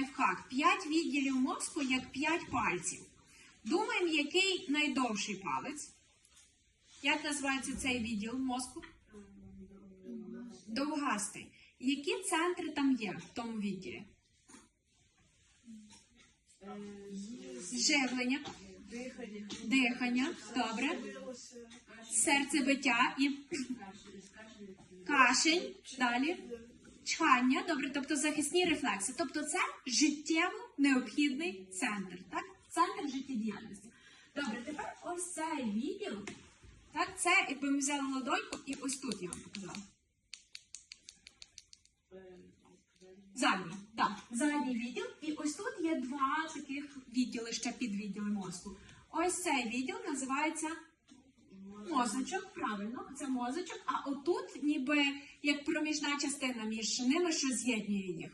лайфхак. П'ять відділів мозку як п'ять пальців. Думаємо, який найдовший палець. Як називається цей відділ мозку? Довгастий. Які центри там є в тому відділі? Живлення, дихання, добре. Серцебиття і кашень. Далі. Чхання, добре, тобто захисні рефлекси. Тобто це життєво необхідний центр. Так? Центр життєдіяльності. Добре, тепер ось цей відділ. Так, це якби ми взяли ладоньку і ось тут я вам показала. Задній, так, задній відділ. І ось тут є два таких відділи, ще підвідділи мозку. Ось цей відділ називається мозочок, правильно, це мозочок, а отут ніби як проміжна частина між ними, що з'єднує їх.